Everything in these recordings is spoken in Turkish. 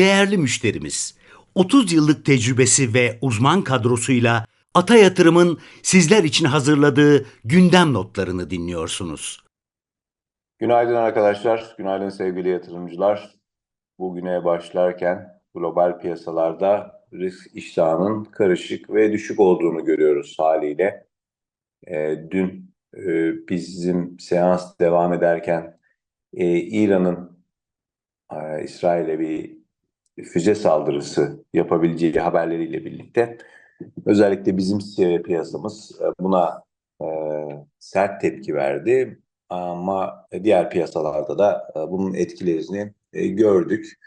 değerli müşterimiz. 30 yıllık tecrübesi ve uzman kadrosuyla Ata Yatırım'ın sizler için hazırladığı gündem notlarını dinliyorsunuz. Günaydın arkadaşlar, günaydın sevgili yatırımcılar. Bugüne başlarken global piyasalarda risk iştahının karışık ve düşük olduğunu görüyoruz haliyle. E, dün e, bizim seans devam ederken e, İran'ın e, İsrail'e bir füze saldırısı yapabileceği haberleriyle birlikte özellikle bizim piyasamız e, buna e, sert tepki verdi. Ama diğer piyasalarda da e, bunun etkilerini e, gördük.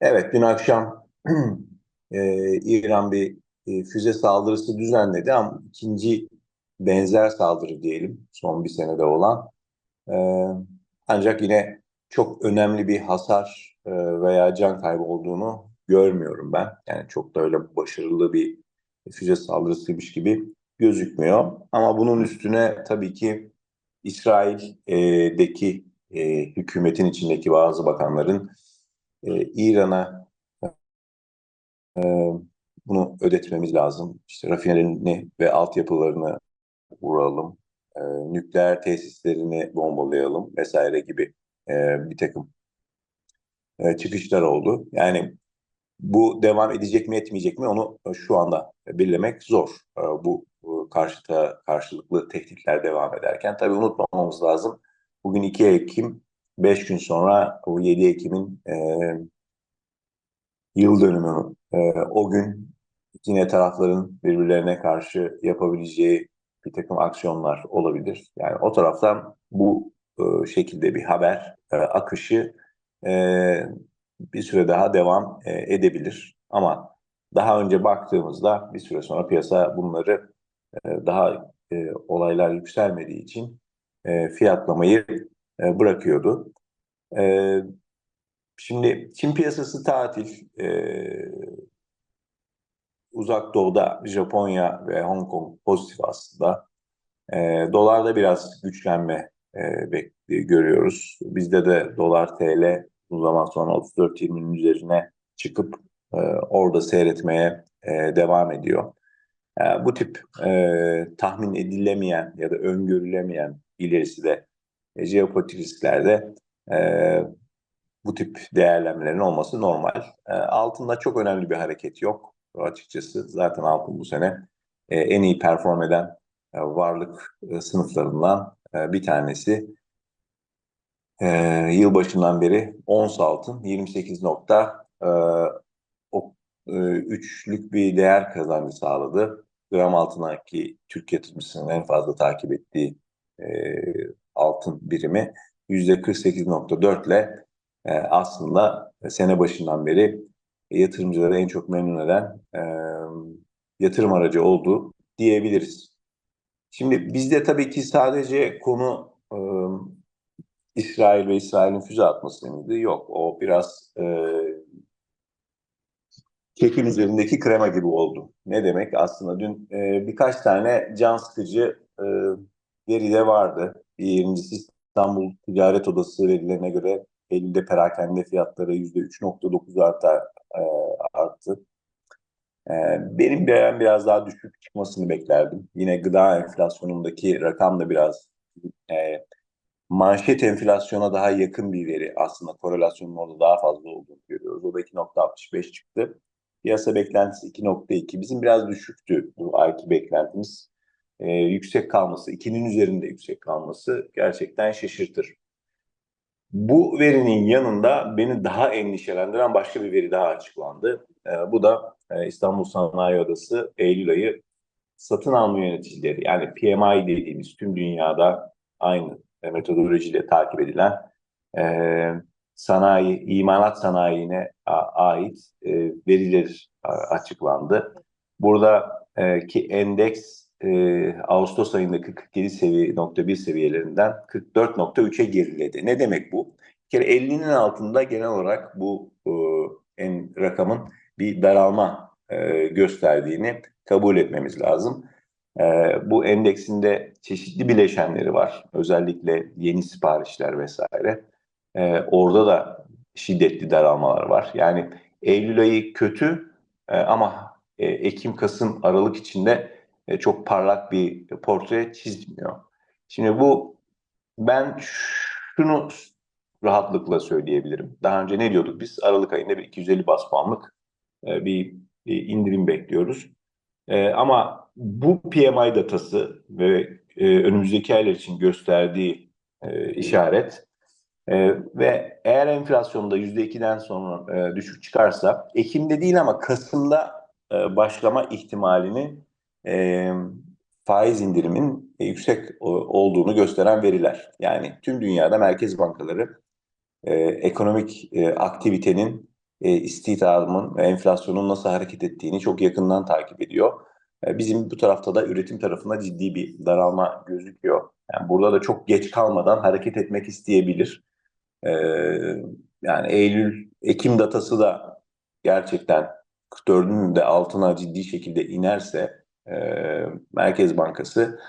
Evet dün akşam e, İran bir füze saldırısı düzenledi ama ikinci benzer saldırı diyelim son bir senede olan. Ancak yine çok önemli bir hasar veya can kaybı olduğunu görmüyorum ben. Yani çok da öyle başarılı bir füze saldırısıymış gibi gözükmüyor. Ama bunun üstüne tabii ki İsrail'deki e, hükümetin içindeki bazı bakanların e, İran'a e, bunu ödetmemiz lazım. İşte rafinelerini ve altyapılarını vuralım, e, nükleer tesislerini bombalayalım vesaire gibi e, bir takım e, çıkışlar oldu. Yani bu devam edecek mi etmeyecek mi onu şu anda belirlemek zor. E, bu karşıta karşılıklı tehditler devam ederken tabii unutmamamız lazım. Bugün 2 Ekim, 5 gün sonra bu 7 Ekim'in e, yıl dönümü. E, o gün yine tarafların birbirlerine karşı yapabileceği bir takım aksiyonlar olabilir. Yani o taraftan bu e, şekilde bir haber e, akışı e, bir süre daha devam e, edebilir. Ama daha önce baktığımızda bir süre sonra piyasa bunları e, daha e, olaylar yükselmediği için e, fiyatlamayı e, bırakıyordu. E, şimdi Çin piyasası tatil. E, uzak doğuda Japonya ve Hong Kong pozitif aslında. E, dolarda biraz güçlenme e, görüyoruz. Bizde de dolar TL uzun zaman sonra 34-20'nin üzerine çıkıp e, orada seyretmeye e, devam ediyor. E, bu tip e, tahmin edilemeyen ya da öngörülemeyen ilerisi de e, jeopolitik risklerde e, bu tip değerlenmelerin olması normal. E, altında çok önemli bir hareket yok açıkçası. Zaten altın bu sene e, en iyi perform eden e, varlık e, sınıflarından e, bir tanesi. E, yılbaşından beri ons altın 28 nokta e, o, e, üçlük bir değer kazancı sağladı gram altındaki Türk yatırımcısının en fazla takip ettiği e, altın birimi %48.4 ile e, aslında sene başından beri yatırımcıları en çok memnun eden e, yatırım aracı oldu diyebiliriz. Şimdi bizde tabii ki sadece konu e, İsrail ve İsrail'in füze atması mıydı? Yok. O biraz e, kekin üzerindeki krema gibi oldu. Ne demek? Aslında dün e, birkaç tane can sıkıcı e, veri vardı. Birincisi İstanbul Ticaret Odası verilerine göre Eylül'de perakende fiyatları %3.9 artar, e, arttı. E, benim bir biraz daha düşük çıkmasını beklerdim. Yine gıda enflasyonundaki rakam da biraz e, manşet enflasyona daha yakın bir veri. Aslında korelasyonun orada daha fazla olduğunu görüyoruz. O da 2.65 çıktı. Piyasa beklentisi 2.2. Bizim biraz düşüktü bu ayki beklentimiz. Ee, yüksek kalması, 2'nin üzerinde yüksek kalması gerçekten şaşırtır. Bu verinin yanında beni daha endişelendiren başka bir veri daha açıklandı. Ee, bu da e, İstanbul Sanayi Odası Eylül ayı satın alma yöneticileri yani PMI dediğimiz tüm dünyada aynı metodolojiyle takip edilen e, sanayi, imalat sanayine ait e, veriler açıklandı. Burada e, ki endeks e, Ağustos ayında 47 seviye, nokta bir seviyelerinden 44.3'e geriledi. Ne demek bu? Bir kere 50'nin altında genel olarak bu e, en rakamın bir daralma e, gösterdiğini kabul etmemiz lazım. E, bu endeksinde çeşitli bileşenleri var. Özellikle yeni siparişler vesaire. E, orada da şiddetli daralmalar var. Yani Eylül ayı kötü e, ama e, Ekim, Kasım, Aralık içinde e, çok parlak bir portre çizmiyor. Şimdi bu ben şunu rahatlıkla söyleyebilirim. Daha önce ne diyorduk biz? Aralık ayında bir 250 bas puanlık bir indirim bekliyoruz. E, ama bu PMI datası ve e, önümüzdeki aylar için gösterdiği e, işaret e, ve eğer enflasyonda %2'den sonra e, düşük çıkarsa Ekim'de değil ama Kasım'da e, başlama ihtimalini e, faiz indirimin e, yüksek olduğunu gösteren veriler. Yani tüm dünyada merkez bankaları e, ekonomik e, aktivitenin, e, istihdamın ve enflasyonun nasıl hareket ettiğini çok yakından takip ediyor. E, bizim bu tarafta da üretim tarafında ciddi bir daralma gözüküyor. Yani burada da çok geç kalmadan hareket etmek isteyebilir. E, yani Eylül, Ekim datası da gerçekten 44'ün de altına ciddi şekilde inerse e, Merkez Bankası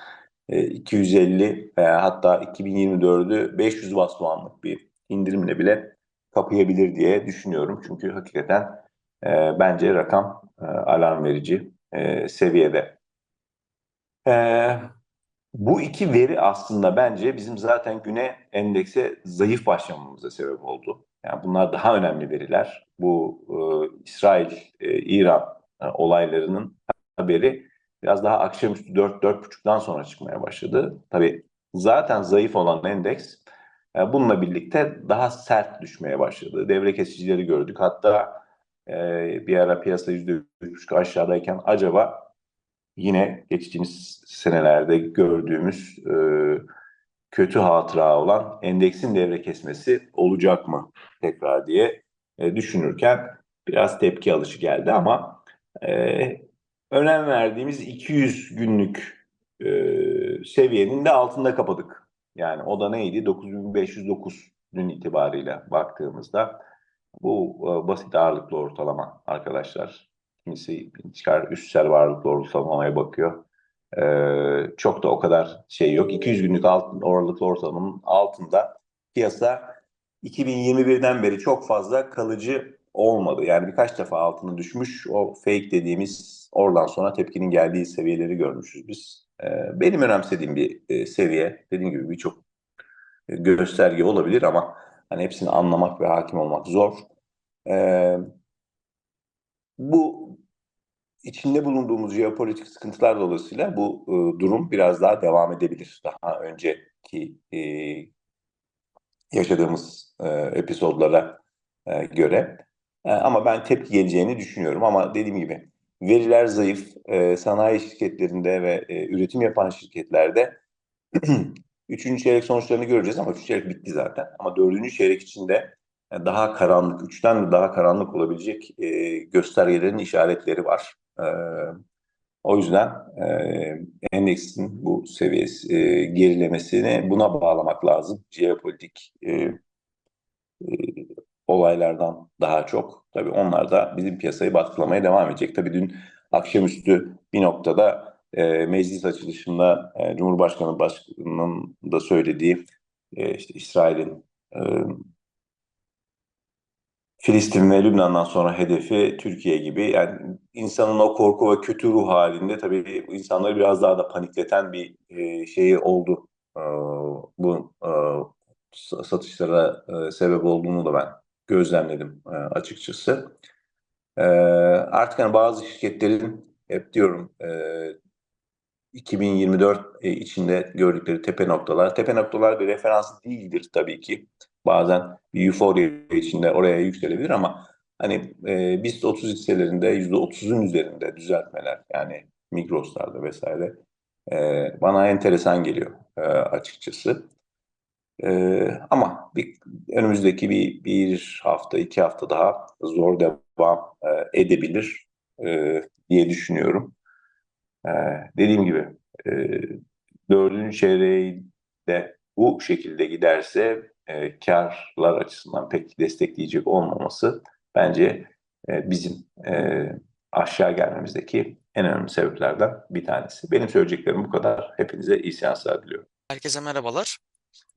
e, 250 veya hatta 2024'ü 500 bas puanlık bir indirimle bile kapayabilir diye düşünüyorum. Çünkü hakikaten e, bence rakam e, alarm verici e, seviyede. E, bu iki veri aslında bence bizim zaten güne endekse zayıf başlamamıza sebep oldu. Yani bunlar daha önemli veriler. Bu e, İsrail-İran e, olaylarının haberi biraz daha akşamüstü 4-4.30'dan sonra çıkmaya başladı. Tabii zaten zayıf olan endeks e, bununla birlikte daha sert düşmeye başladı. Devre kesicileri gördük. Hatta e, bir ara piyasa %3.5 aşağıdayken acaba yine geçtiğimiz senelerde gördüğümüz e, kötü hatıra olan endeksin devre kesmesi olacak mı tekrar diye e, düşünürken biraz tepki alışı geldi ama e, önem verdiğimiz 200 günlük e, seviyenin de altında kapadık. Yani o da neydi? 9509 dün itibariyle baktığımızda bu e, basit ağırlıklı ortalama arkadaşlar. Kimisi çıkar üstsel ağırlıklı ortalamaya bakıyor. Ee, çok da o kadar şey yok. 200 günlük alt, ağırlıklı ortalamanın altında piyasa 2021'den beri çok fazla kalıcı olmadı. Yani birkaç defa altına düşmüş. O fake dediğimiz oradan sonra tepkinin geldiği seviyeleri görmüşüz biz. Ee, benim önemsediğim bir e, seviye. Dediğim gibi birçok e, gösterge olabilir ama hani hepsini anlamak ve hakim olmak zor. Ee, bu içinde bulunduğumuz jeopolitik sıkıntılar dolayısıyla bu e, durum biraz daha devam edebilir. Daha önceki yaşadığımız e, episodlara göre. E, ama ben tepki geleceğini düşünüyorum. Ama dediğim gibi veriler zayıf. E, sanayi şirketlerinde ve e, üretim yapan şirketlerde üçüncü çeyrek sonuçlarını göreceğiz ama üçüncü çeyrek bitti zaten. Ama dördüncü çeyrek içinde e, daha karanlık, üçten daha karanlık olabilecek e, göstergelerin işaretleri var. E, o yüzden e, endeksin bu seviyesi e, gerilemesini buna bağlamak lazım. Jeopolitik e, olaylardan daha çok. Tabii onlar da bizim piyasayı baskılamaya devam edecek. Tabii dün akşamüstü bir noktada e, meclis açılışında e, Cumhurbaşkanı Başkanı'nın da söylediği e, işte İsrail'in e, Filistin ve Lübnan'dan sonra hedefi Türkiye gibi. Yani insanın o korku ve kötü ruh halinde tabii insanları biraz daha da panikleten bir e, şeyi oldu. E, bu e, satışlara e, sebep olduğunu da ben gözlemledim e, açıkçası. E, artık hani bazı şirketlerin hep diyorum e, 2024 e, içinde gördükleri tepe noktalar. Tepe noktalar bir referans değildir tabii ki. Bazen bir euforia içinde oraya yükselebilir ama hani e, BIST 30 hisselerinde %30'un üzerinde düzeltmeler yani Migros'larda vesaire bana enteresan geliyor açıkçası. E, ama bir, önümüzdeki bir, bir hafta, iki hafta daha zor devam e, edebilir e, diye düşünüyorum. E, dediğim gibi e, dördüncü çeyreği de bu şekilde giderse e, karlar açısından pek destekleyecek olmaması bence e, bizim e, aşağı gelmemizdeki en önemli sebeplerden bir tanesi. Benim söyleyeceklerim bu kadar. Hepinize iyi seanslar diliyorum. Herkese merhabalar.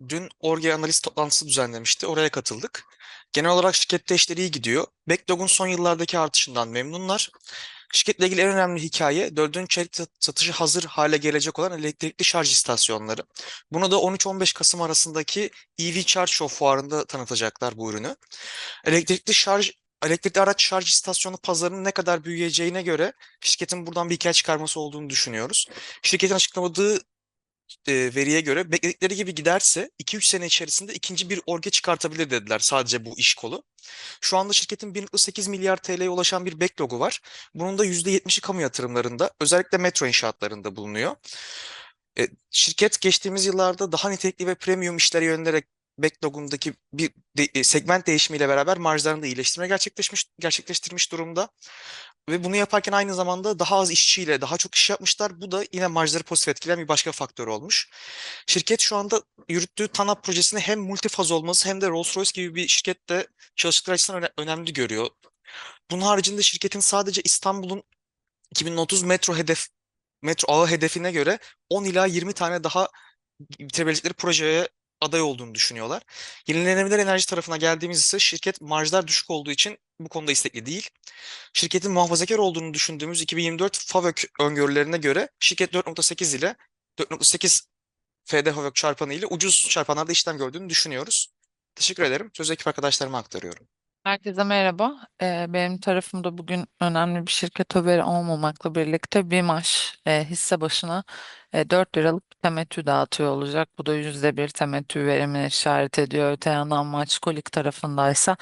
Dün Orge analiz toplantısı düzenlemişti. Oraya katıldık. Genel olarak şirkette işleri iyi gidiyor. Backlog'un son yıllardaki artışından memnunlar. Şirketle ilgili en önemli hikaye dördüncü çeyrek sat- satışı hazır hale gelecek olan elektrikli şarj istasyonları. Bunu da 13-15 Kasım arasındaki EV Charge Show fuarında tanıtacaklar bu ürünü. Elektrikli şarj elektrikli araç şarj istasyonu pazarının ne kadar büyüyeceğine göre şirketin buradan bir hikaye çıkarması olduğunu düşünüyoruz. Şirketin açıklamadığı e, veriye göre bekledikleri gibi giderse 2-3 sene içerisinde ikinci bir orge çıkartabilir dediler sadece bu iş kolu. Şu anda şirketin 1.8 milyar TL'ye ulaşan bir backlogu var. Bunun da %70'i kamu yatırımlarında, özellikle metro inşaatlarında bulunuyor. E, şirket geçtiğimiz yıllarda daha nitelikli ve premium işlere yönelerek backlogundaki bir de- e, segment değişimiyle beraber marjlarını da iyileştirme gerçekleşmiş, gerçekleştirmiş durumda. Ve bunu yaparken aynı zamanda daha az işçiyle daha çok iş yapmışlar. Bu da yine marjları pozitif etkileyen bir başka faktör olmuş. Şirket şu anda yürüttüğü TANAP projesini hem multifaz olması hem de Rolls-Royce gibi bir şirkette çalıştıkları açısından öne- önemli görüyor. Bunun haricinde şirketin sadece İstanbul'un 2030 metro hedef metro ağı hedefine göre 10 ila 20 tane daha bitirebilecekleri projeye aday olduğunu düşünüyorlar. Yenilenebilir enerji tarafına geldiğimiz ise şirket marjlar düşük olduğu için bu konuda istekli değil. Şirketin muhafazakar olduğunu düşündüğümüz 2024 FAVÖK öngörülerine göre şirket 4.8 ile 4.8 FD FAVÖK çarpanı ile ucuz çarpanlarda işlem gördüğünü düşünüyoruz. Teşekkür ederim. Sözü ekip arkadaşlarıma aktarıyorum. Herkese merhaba. Ee, benim tarafımda bugün önemli bir şirket haberi olmamakla birlikte BİMAŞ e, hisse başına e, 4 liralık bir temettü dağıtıyor olacak. Bu da %1 temettü verimine işaret ediyor. Öte yandan Maçkolik tarafındaysa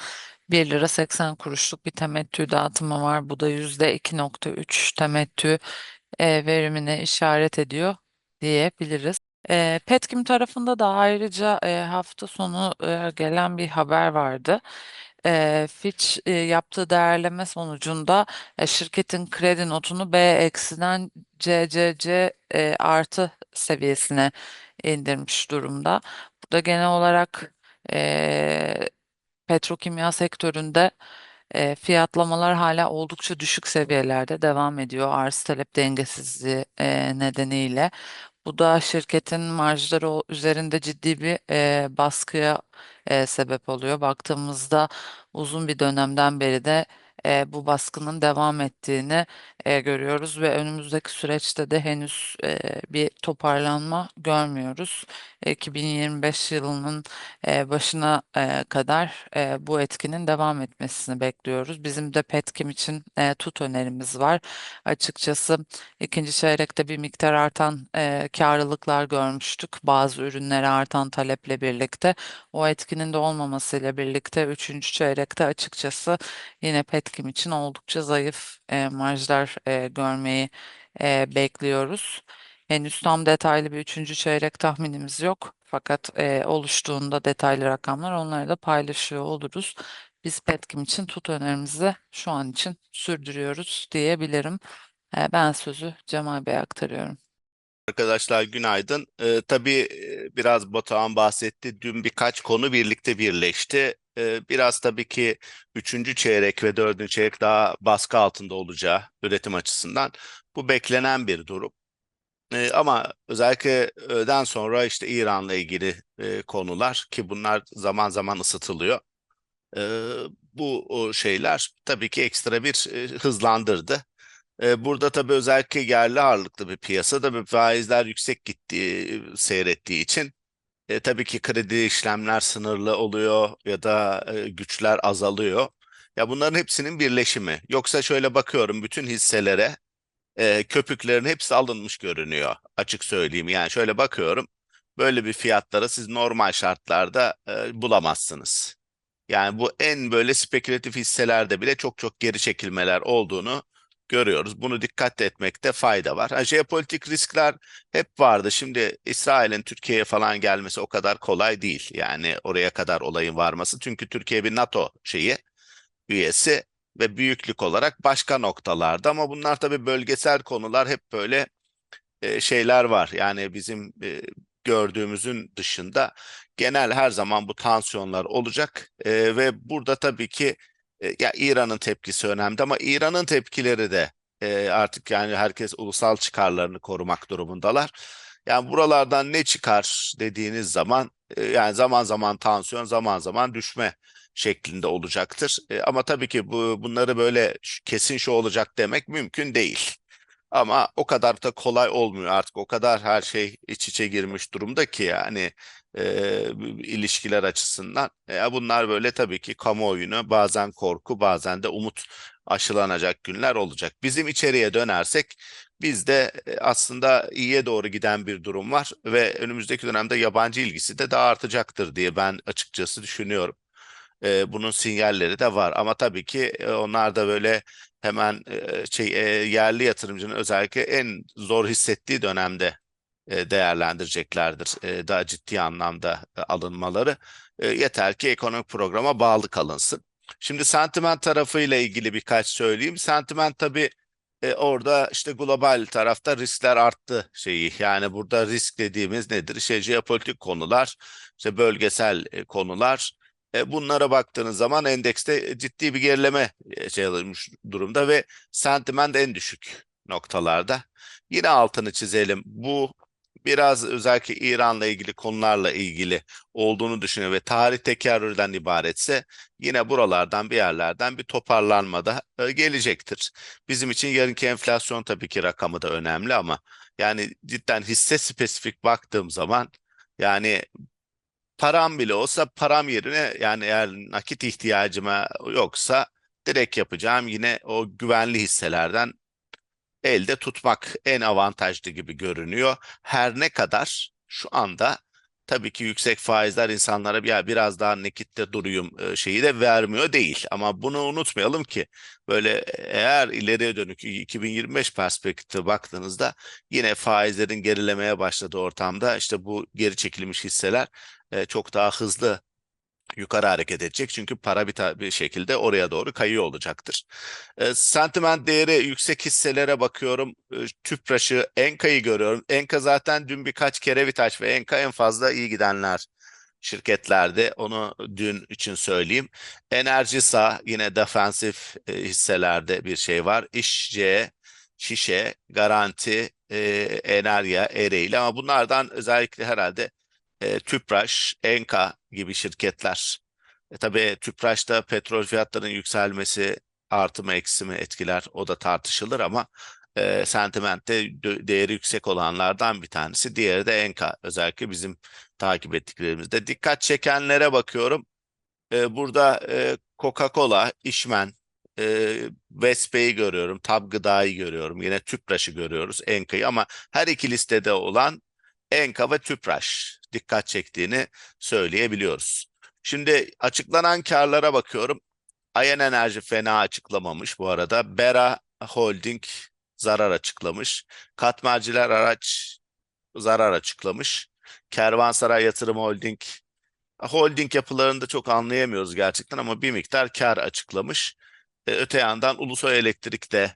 1 lira 80 kuruşluk bir temettü dağıtımı var. Bu da %2.3 temettü e, verimine işaret ediyor diyebiliriz. E, Petkim tarafında da ayrıca e, hafta sonu e, gelen bir haber vardı. Fitch yaptığı değerleme sonucunda şirketin kredi notunu B eksiden CCC e, artı seviyesine indirmiş durumda. Bu da genel olarak e, petrokimya sektöründe e, fiyatlamalar hala oldukça düşük seviyelerde devam ediyor arz talep dengesizliği e, nedeniyle. Bu da şirketin marjları üzerinde ciddi bir e, baskıya e, sebep oluyor. Baktığımızda uzun bir dönemden beri de e, bu baskının devam ettiğini e, görüyoruz ve önümüzdeki süreçte de henüz e, bir toparlanma görmüyoruz. 2025 yılının e, başına e, kadar e, bu etkinin devam etmesini bekliyoruz. Bizim de Petkim için e, tut önerimiz var. Açıkçası ikinci çeyrekte bir miktar artan e, karlılıklar görmüştük. Bazı ürünlere artan taleple birlikte. O etkinin de olmamasıyla birlikte üçüncü çeyrekte açıkçası yine Petkim için oldukça zayıf e, marjlar e, görmeyi e, bekliyoruz. Henüz tam detaylı bir üçüncü çeyrek tahminimiz yok. Fakat e, oluştuğunda detaylı rakamlar onları da paylaşıyor oluruz. Biz Petkim için tut önerimizi şu an için sürdürüyoruz diyebilirim. E, ben sözü Cemal Bey'e aktarıyorum. Arkadaşlar günaydın. Ee, tabii e, biraz Batuhan bahsetti. Dün birkaç konu birlikte birleşti. Ee, biraz tabii ki üçüncü çeyrek ve dördüncü çeyrek daha baskı altında olacağı üretim açısından. Bu beklenen bir durum. Ee, ama özellikle öğleden sonra işte İran'la ilgili e, konular ki bunlar zaman zaman ısıtılıyor. Ee, bu şeyler tabii ki ekstra bir e, hızlandırdı. Burada tabii özellikle yerli ağırlıklı bir piyasa tabii faizler yüksek gittiği seyrettiği için e, tabii ki kredi işlemler sınırlı oluyor ya da e, güçler azalıyor. Ya bunların hepsinin birleşimi. Yoksa şöyle bakıyorum bütün hisselere e, köpüklerin hepsi alınmış görünüyor. Açık söyleyeyim yani şöyle bakıyorum böyle bir fiyatlara siz normal şartlarda e, bulamazsınız. Yani bu en böyle spekülatif hisselerde bile çok çok geri çekilmeler olduğunu görüyoruz. Bunu dikkat etmekte fayda var. Ha, jeopolitik riskler hep vardı. Şimdi İsrail'in Türkiye'ye falan gelmesi o kadar kolay değil. Yani oraya kadar olayın varması. Çünkü Türkiye bir NATO şeyi, üyesi ve büyüklük olarak başka noktalarda. Ama bunlar tabii bölgesel konular hep böyle e, şeyler var. Yani bizim e, gördüğümüzün dışında genel her zaman bu tansiyonlar olacak E, ve burada tabii ki ya İran'ın tepkisi önemli ama İran'ın tepkileri de e, artık yani herkes ulusal çıkarlarını korumak durumundalar. Yani buralardan ne çıkar dediğiniz zaman e, yani zaman zaman tansiyon, zaman zaman düşme şeklinde olacaktır. E, ama tabii ki bu bunları böyle kesin şu olacak demek mümkün değil. Ama o kadar da kolay olmuyor artık. O kadar her şey iç içe girmiş durumda ki yani e, ilişkiler açısından. E, bunlar böyle tabii ki kamuoyunu bazen korku bazen de umut aşılanacak günler olacak. Bizim içeriye dönersek bizde e, aslında iyiye doğru giden bir durum var ve önümüzdeki dönemde yabancı ilgisi de daha artacaktır diye ben açıkçası düşünüyorum. E, bunun sinyalleri de var ama tabii ki e, onlar da böyle hemen e, şey yerli yatırımcının özellikle en zor hissettiği dönemde değerlendireceklerdir. E, daha ciddi anlamda e, alınmaları. E, yeter ki ekonomik programa bağlı kalınsın. Şimdi sentiment tarafıyla ilgili birkaç söyleyeyim. Sentiment tabii e, orada işte global tarafta riskler arttı şeyi. Yani burada risk dediğimiz nedir? İşte jeopolitik konular, işte bölgesel e, konular. E, bunlara baktığınız zaman endekste ciddi bir gerileme e, şey alınmış durumda ve sentiment en düşük noktalarda. Yine altını çizelim. Bu biraz özellikle İran'la ilgili konularla ilgili olduğunu düşünüyor ve tarih tekerrürden ibaretse yine buralardan bir yerlerden bir toparlanma da e, gelecektir. Bizim için yarınki enflasyon tabii ki rakamı da önemli ama yani cidden hisse spesifik baktığım zaman yani param bile olsa param yerine yani eğer nakit ihtiyacıma yoksa direkt yapacağım yine o güvenli hisselerden elde tutmak en avantajlı gibi görünüyor. Her ne kadar şu anda tabii ki yüksek faizler insanlara ya biraz daha nakitte duruyum e, şeyi de vermiyor değil. Ama bunu unutmayalım ki böyle eğer ileriye dönük 2025 perspektife baktığınızda yine faizlerin gerilemeye başladığı ortamda işte bu geri çekilmiş hisseler e, çok daha hızlı yukarı hareket edecek. Çünkü para bir, bir şekilde oraya doğru kayıyor olacaktır. E, sentiment değeri yüksek hisselere bakıyorum. E, Tüpraş'ı, Enka'yı görüyorum. Enka zaten dün birkaç kere Vitaş ve Enka en fazla iyi gidenler şirketlerde. Onu dün için söyleyeyim. Enerjisa yine defansif e, hisselerde bir şey var. İşce, Şişe, Garanti, e, Enerya, Ereğli ama bunlardan özellikle herhalde e, Tüpraş, Enka gibi şirketler. E, tabii Tüpraş'ta petrol fiyatlarının yükselmesi artı mı eksi mi etkiler o da tartışılır ama e, sentimentte değeri yüksek olanlardan bir tanesi. Diğeri de Enka özellikle bizim takip ettiklerimizde. Dikkat çekenlere bakıyorum. E, burada e, Coca-Cola, İşmen, e, Vespe'yi görüyorum, Tab Gıda'yı görüyorum. Yine Tüpraş'ı görüyoruz, Enka'yı ama her iki listede olan Enka ve Tüpraş dikkat çektiğini söyleyebiliyoruz. Şimdi açıklanan karlara bakıyorum. Ayen Enerji fena açıklamamış bu arada. Bera Holding zarar açıklamış. Katmerciler Araç zarar açıklamış. Kervansaray Yatırım Holding holding yapılarını da çok anlayamıyoruz gerçekten ama bir miktar kar açıklamış. E, öte yandan Ulusoy Elektrik de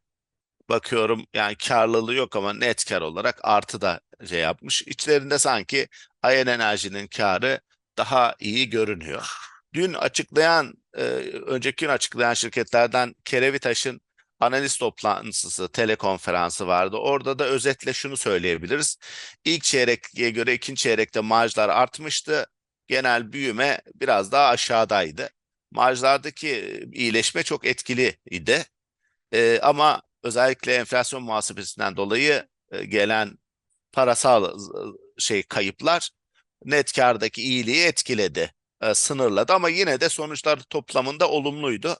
bakıyorum yani karlılığı yok ama net kar olarak artı da şey yapmış. İçlerinde sanki Ayen Enerji'nin karı daha iyi görünüyor. Dün açıklayan, e, önceki gün açıklayan şirketlerden Kerevitaş'ın analiz toplantısı, telekonferansı vardı. Orada da özetle şunu söyleyebiliriz. İlk çeyreğe göre ikinci çeyrekte marjlar artmıştı. Genel büyüme biraz daha aşağıdaydı. Marjlardaki iyileşme çok etkiliydi. E, ama özellikle enflasyon muhasebesinden dolayı e, gelen parasal e, şey kayıplar net kardaki iyiliği etkiledi, e, sınırladı ama yine de sonuçlar toplamında olumluydu.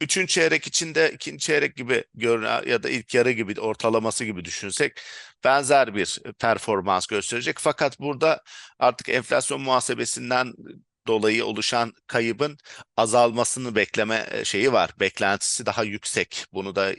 Üçüncü çeyrek içinde ikinci çeyrek gibi görünen ya da ilk yarı gibi ortalaması gibi düşünsek benzer bir performans gösterecek. Fakat burada artık enflasyon muhasebesinden dolayı oluşan kaybın azalmasını bekleme e, şeyi var. Beklentisi daha yüksek. Bunu da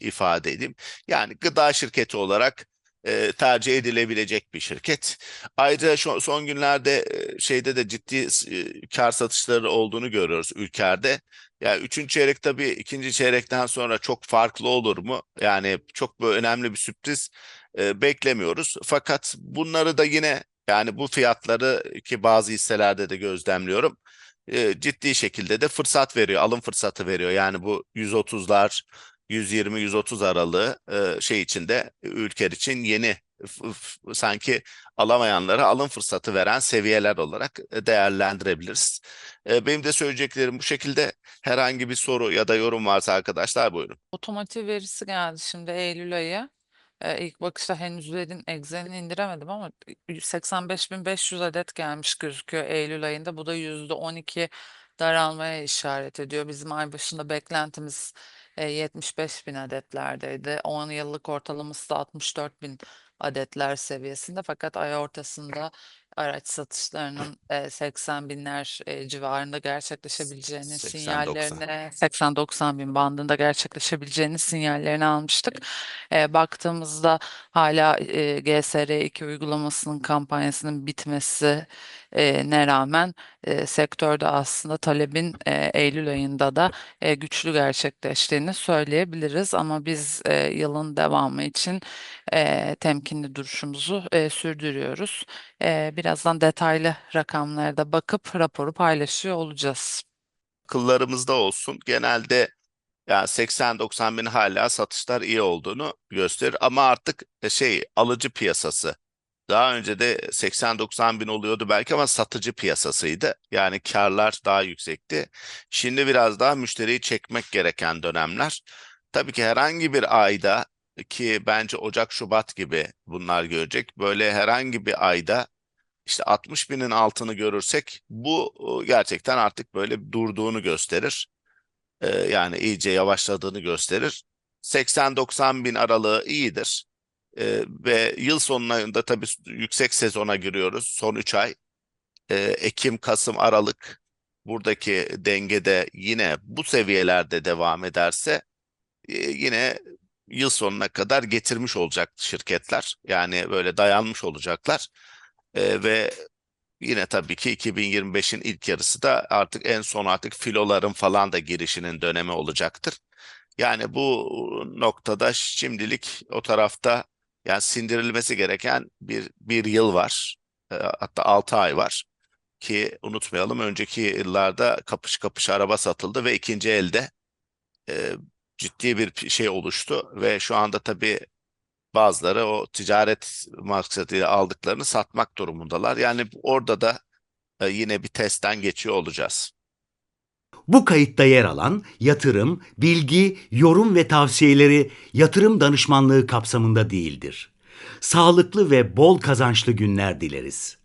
ifade edeyim. Yani gıda şirketi olarak e, tercih edilebilecek bir şirket. Ayrıca şu, son günlerde e, şeyde de ciddi e, kar satışları olduğunu görüyoruz ülkede. Yani üçüncü çeyrek tabii ikinci çeyrekten sonra çok farklı olur mu? Yani çok böyle önemli bir sürpriz e, beklemiyoruz. Fakat bunları da yine yani bu fiyatları ki bazı hisselerde de gözlemliyorum. e, ciddi şekilde de fırsat veriyor, alım fırsatı veriyor. Yani bu 130'lar, 120-130 aralığı e, şey içinde ülke için yeni sanki alamayanlara alım fırsatı veren seviyeler olarak e, değerlendirebiliriz. E, Benim de söyleyeceklerim bu şekilde. Herhangi bir soru ya da yorum varsa arkadaşlar buyurun. Otomotiv verisi geldi şimdi Eylül ayı. İlk bakışta henüzlerin Excel'ini indiremedim ama 85.500 adet gelmiş gözüküyor Eylül ayında. Bu da %12 daralmaya işaret ediyor. Bizim ay başında beklentimiz e, 75 bin adetlerdeydi. 10 yıllık ortalaması da 64 bin adetler seviyesinde. Fakat ay ortasında araç satışlarının e, 80 binler civarında gerçekleşebileceğini 80-90. sinyallerini 80-90 bin bandında gerçekleşebileceğini sinyallerini almıştık. E, baktığımızda hala e, GSR2 uygulamasının kampanyasının bitmesi ne rağmen sektörde aslında talebin e, Eylül ayında da güçlü gerçekleştiğini söyleyebiliriz ama biz yılın devamı için e, temkinli duruşumuzu sürdürüyoruz. E, birazdan detaylı rakamlara da bakıp raporu paylaşıyor olacağız. akıllarımızda olsun. Genelde yani 80-90 bin hala satışlar iyi olduğunu gösterir ama artık e, şey alıcı piyasası. Daha önce de 80-90 bin oluyordu belki ama satıcı piyasasıydı. Yani karlar daha yüksekti. Şimdi biraz daha müşteriyi çekmek gereken dönemler. Tabii ki herhangi bir ayda ki bence Ocak, Şubat gibi bunlar görecek. Böyle herhangi bir ayda işte 60 binin altını görürsek bu e, gerçekten artık böyle durduğunu gösterir. Ee, yani iyice yavaşladığını gösterir. 80-90 bin aralığı iyidir. Ee, ve yıl sonuna da tabii yüksek sezona giriyoruz. Son 3 ay. Ee, Ekim, Kasım, Aralık buradaki dengede yine bu seviyelerde devam ederse e, yine yıl sonuna kadar getirmiş olacak şirketler. Yani böyle dayanmış olacaklar. Ee, ve Yine tabii ki 2025'in ilk yarısı da artık en son artık filoların falan da girişinin dönemi olacaktır. Yani bu noktada şimdilik o tarafta yani sindirilmesi gereken bir, bir yıl var. E, Hatta 6 ay var. Ki unutmayalım önceki yıllarda kapış kapış araba satıldı ve ikinci elde e, ciddi bir şey oluştu ve şu anda tabii bazıları o ticaret maksadıyla aldıklarını satmak durumundalar. Yani orada da e, yine bir testten geçiyor olacağız. Bu kayıtta yer alan yatırım, bilgi, yorum ve tavsiyeleri yatırım danışmanlığı kapsamında değildir. Sağlıklı ve bol kazançlı günler dileriz.